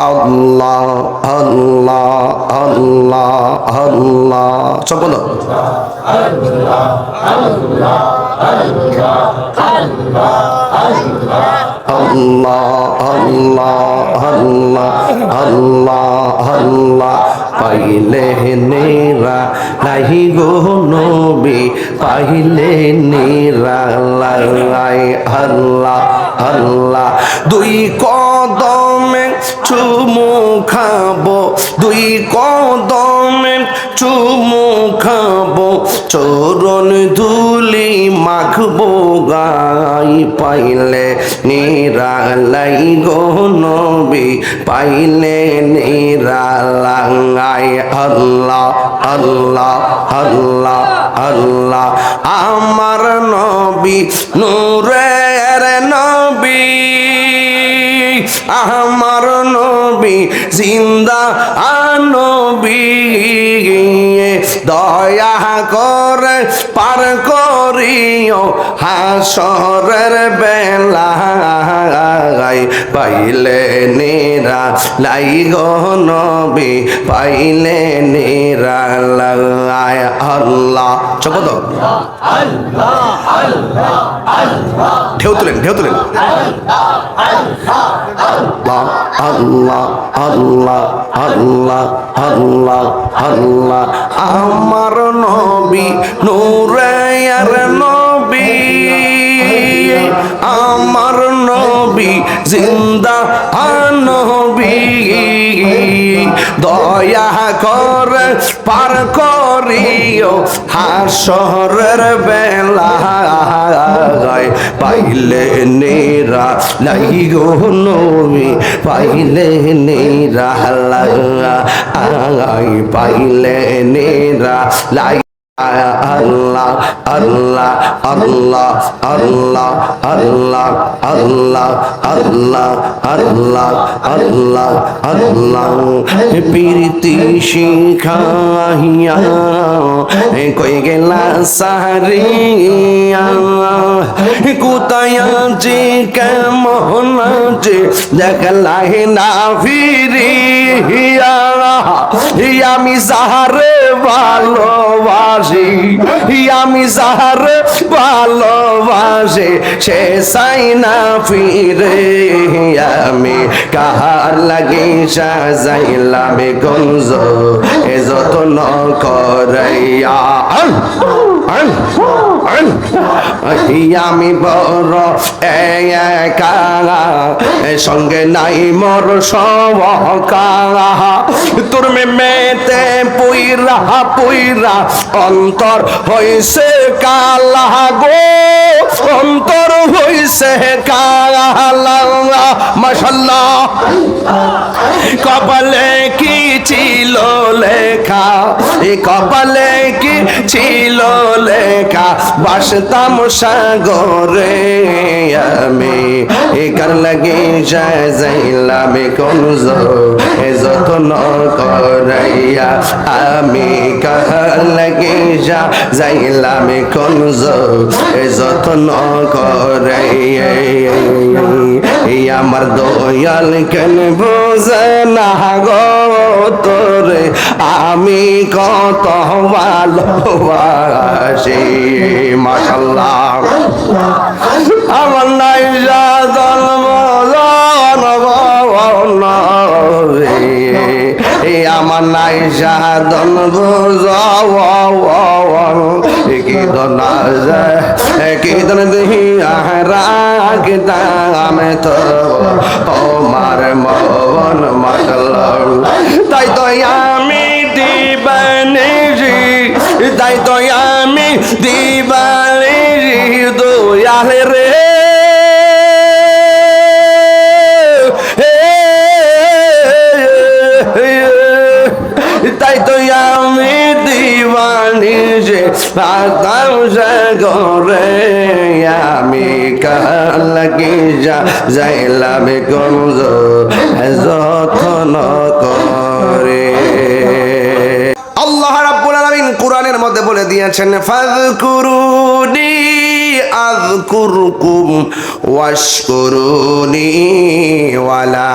আল্লাহ আল্লাহ আল্লাহ আল্লাহ সব বলো আল্লাহ আল্লাহ আল্লাহ আল্লাহ আল্লাহ পাইলে নেরা নাহি গো নবী পাইলে নেরা লাই আল্লাহ আল্লাহ দুই কদমে চুমু খাব দুই কদমে চুমু খাব চরণ ধুলি মাখবো গাই পাইলে নিরালাই গো নবী, পাইলে নিরালাই। আল্লাহ আল্লাহ আল্লাহ আল্লাহ, আমার নবী, নূরের নবী। আমার নবী জিন্দা পার কর করিও হাসরের বেলা পাইলে নেরা লাই নবী, পাইলে নেরা লাগায় আল্লাহ চপত ঢেউ তুলেন ঢেউ তুলেন। আল্লাহ আল্লাহ আল্লাহ আল্লাহ আল্লাহ আমার নবী নূরের নবী, আমার নবী, জিন্দা নবী। দয়া করে পার করিও, হাসরের বেলা পাইলে নেরা লাই গো নবী, পাইলে নেরা লাই পাইলে নেরা লাই আল্লাহ আল্লাহ আল্লাহ আল্লাহ আল্লাহ আল্লাহ আল্লাহ আল্লাহ আল্লাহ আল্লাহ প্রীতি শিখাইয়া কই গেলা সারিয়া কোথায় যে কেমন যে দেখলাই না ফিরিয়া আমি সাহারে ভালোবাসি। আমি সাহারে ভালোবাসে, সে সাই না ফিরে। আমি কাহার লাগি সাজাইলাম গঞ্জ, এ যত্ন করাইয়া। আমি সঙ্গে নাই মর সবকা তোর পুইরা পুইরা, অন্তর হইছে কালা গো। অন্তর হইছে কালা মশাল্লাহ। কপালে কি ছিল লেখা, এ কপালে কি ছিল লেখা? বাসতাম সাগরে আমি একার লাগে যাইলাম, এ যত্ন করাইয়া আমি কাহার লাগে যা যাইলাম, এ যত্ন করাইয়া আমার দয়াল কেন বোঝে না গো? তোরে আমি কত ভালোবাসি মাসাল্লাহ আমার নাই আমার নাই সাধন দনা যায় কি দন দিহি রাগ দামে তো তোমার মন মতল তাই তো আমি দিবানি তাই তো আমি দিবানি দয়াল রে তাই তো আমি দিবানি যে সাগরে আমি কাল লাগি যা যাইলাম গঞ্জ যখন করে। আল্লাহ রাব্বুল আলামিন কোরআনের মধ্যে বলে দিয়েছেন, ফাযকুরুনি আযকুরকুম ওয়াশকুরুনি ওয়ালা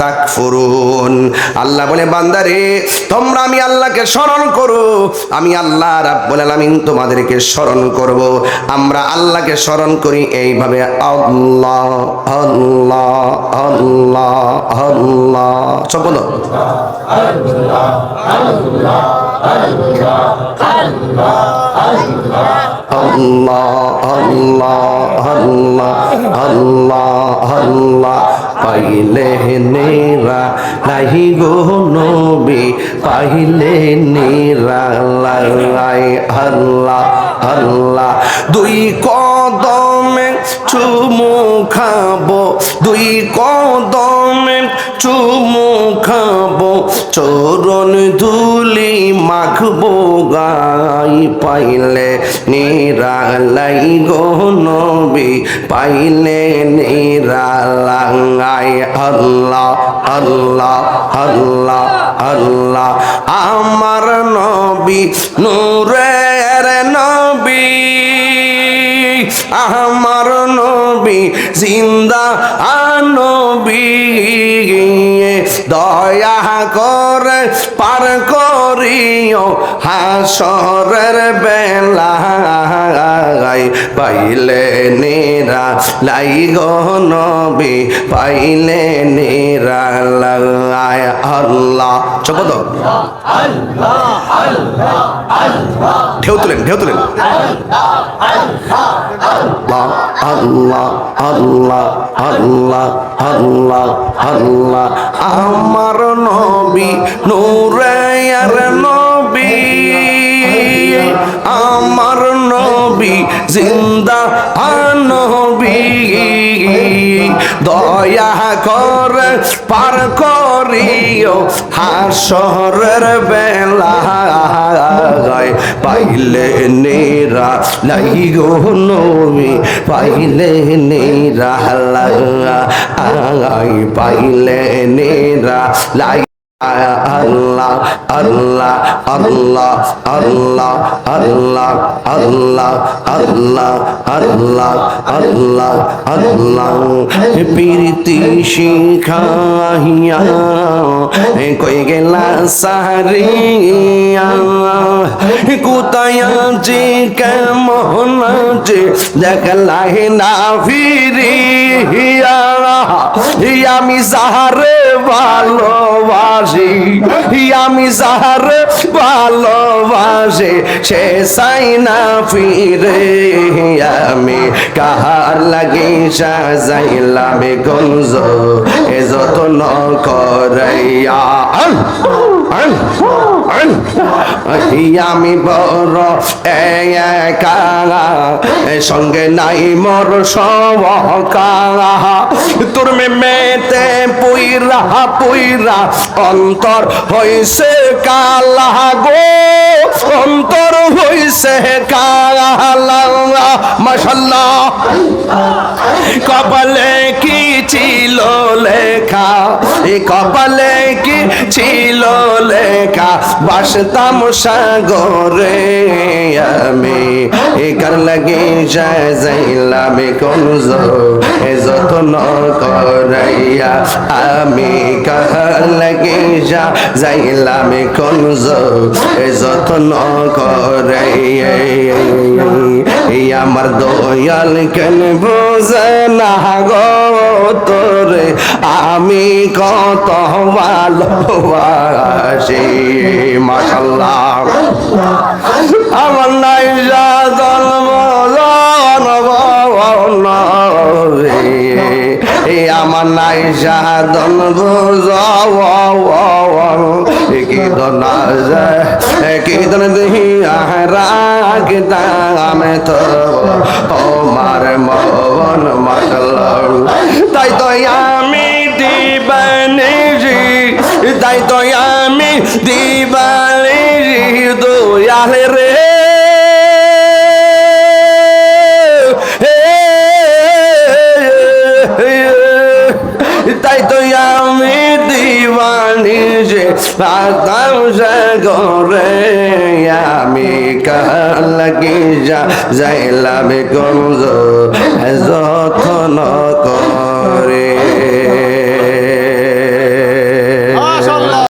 তাকফুরুন আল্লাহ বলে, বান্দারে, তোমরা আমি আল্লাহকে স্মরণ করো। আমি আল্লাহ রাব্বুল আলামিন তোমাদেরকে স্মরণ করব। আমরা আল্লাহকে স্মরণ করি এইভাবে, আল্লাহ আল্লাহ আল্লাহ আল্লাহ। সব বলো। আল্লাহ আল্লাহ আল্লাহ আল্লাহ। আল্লাহ পাইলে নেরা নাহি গো নবী পাইলে নেরা লাই আল্লাহ আল্লাহ দুই কদমে চুমু খাব, দুই কদমে চুমু খাব। চরণ ধুলি মাখবো গাই পাইলে নিরালাই গো নবী, পাইলে নিরালাই আল্লাহ আল্লাহ আল্লাহ আল্লাহ। আমার নবী নূরের নবী আমার নবী জিন্দা আনবী দয়া করে পার করিও হাসরের বেলা পাইলে নেরা লাই নবী, পাইলে নেরা লাই আল্লাহ। চোখ ঢেউ তুলেন ঢেউ তুলেন। আল্লাহ আল্লাহ আল্লাহ আল্লাহ আল্লাহ আল্লাহ। আমার নবী নূরে আর নবী। আমার জিন্দা নবী। দয়া করে পার করিও হাসরের বেলা। পাইলে নেরা লাই গো নবী, পাইলে নেরা লাই পাইলে নেরা লাই আল্লাহ আল্লাহ আল্লাহ আল্লাহ আল্লাহ আল্লাহ আল্লাহ আল্লাহ আল্লাহ আল্লাহ। প্রীতি শিখাইয়া কই গেলা সারিয়া। কোথায় যে কেমন যে দেখলাই না ফিরিয়া। আমি সাহারে ভালোবাসি। আমি যাহার ভালোবাসে, সে চাই না ফিরে। আমি কাহার লাগি সাজাইলাম গঞ্জ, এ যত্ন করাইয়া। আমি বড় একা সঙ্গে নাই মোর সবকা তোর মেতে পুইরা পুইরা, অন্তর হইছে কালা গো। অন্তর হইছে কালা, মাশাল্লাহ। কপালে কি ছিল লেখা? এ কপালে Ka বাসতাম সাগরে আমি। একার লাগে যাইলাম কনজ এ যত্ন করাইয়া আমি। কাহার লাগে যা যাইলাম কনজ এ যত্ন করাইয়া আমার দয়াল কেন বোঝে না গো তোরে, আমি কত ভালোবাসি। মাশাল্লাহ আমার নাই জাদল বজন এ আমার নাই জাদল বজন কি দনা কি দন দেহি আহরা কি দামে তো তাই তো আমি দিবানি যে গরে সে করে আমি কালকি যা, যাইলাম কোন যত্ন কর।